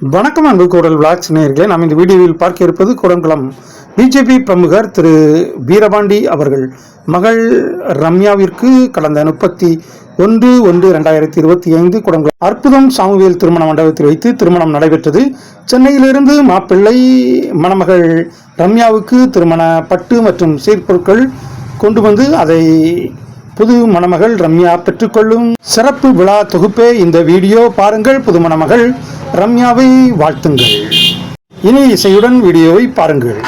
வணக்கம் அன்பு கூடல் விளாக்ஸ் நேயர்களே. நாம் இந்த வீடியோவில் பார்க்க இருப்பது குடங்குளம் பிஜேபி பிரமுகர் திரு வீரபாண்டி அவர்கள் மகள் ரம்யாவிற்கு கடந்த முப்பத்தி ஒன்று ஒன்று ரெண்டாயிரத்தி இருபத்தி ஐந்து குடங்குளம் அற்புதம் சாமுவேல் திருமண மண்டபத்தில் வைத்து திருமணம் நடைபெற்றது. சென்னையிலிருந்து மாப்பிள்ளை மணமகள் ரம்யாவுக்கு திருமண பட்டு மற்றும் சீர்பொருட்கள் கொண்டு வந்து அதை புது மணமகள் ரம்யா பெற்றுக்கொள்ளும் சிறப்பு விழா தொகுப்பே இந்த வீடியோ. பாருங்கள் புது மணமகள் ரம்யாவை வாழ்த்துங்கள். இனி இசையுடன் வீடியோவை பாருங்கள்.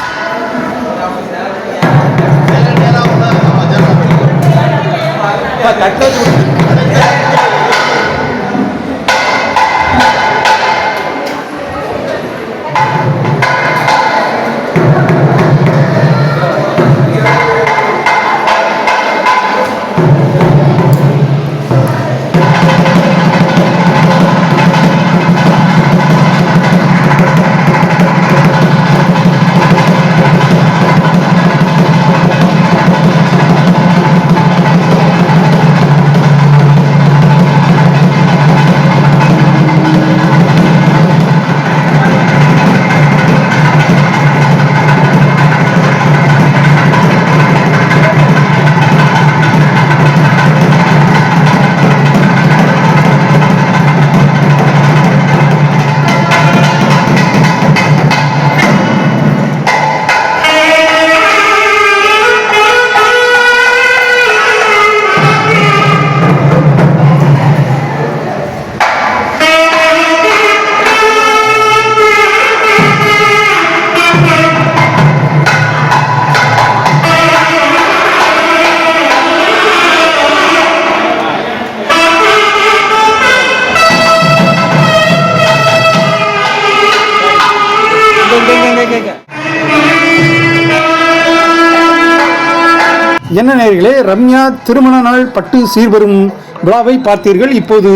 என்ன நேர்களே ரம்யா திருமண நாள் பட்டு சீர்வரும் விழாவை பார்த்தீர்கள். இப்போது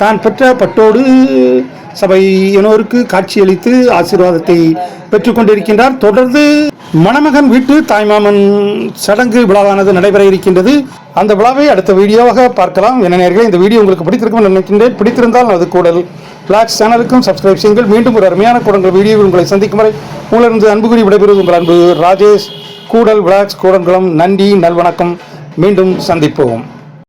தான் பெற்ற பட்டோடு சபை எனோருக்கு காட்சியளித்து ஆசீர்வாதத்தை பெற்றுக்கொண்டிருக்கின்றார் தொடர்ந்து மணமகன் வீட்டு தாய்மாமன் சடங்கு விழாவானது நடைபெற இருக்கின்றது. அந்த விழாவை அடுத்த வீடியோவாக பார்க்கலாம். என்ன நேர்களே இந்த வீடியோ உங்களுக்கு பிடித்திருக்கும் நினைக்கின்றேன். பிடித்திருந்தால் அது கூடல் பிளாக்ஸ் சேனலுக்கும் சப்ஸ்கிரைப் செய்யுங்கள். மீண்டும் ஒரு அருமையான கூடங்கள் வீடியோவில் உங்களை சந்திக்கும் வரை உங்களிருந்து அன்பு விடைபெறுவது உங்கள் அன்பு ராஜேஷ். கூடல் விளாக்ஸ் கூடன்குளம் நன்றி நல்வணக்கம். மீண்டும் சந்திப்போம்.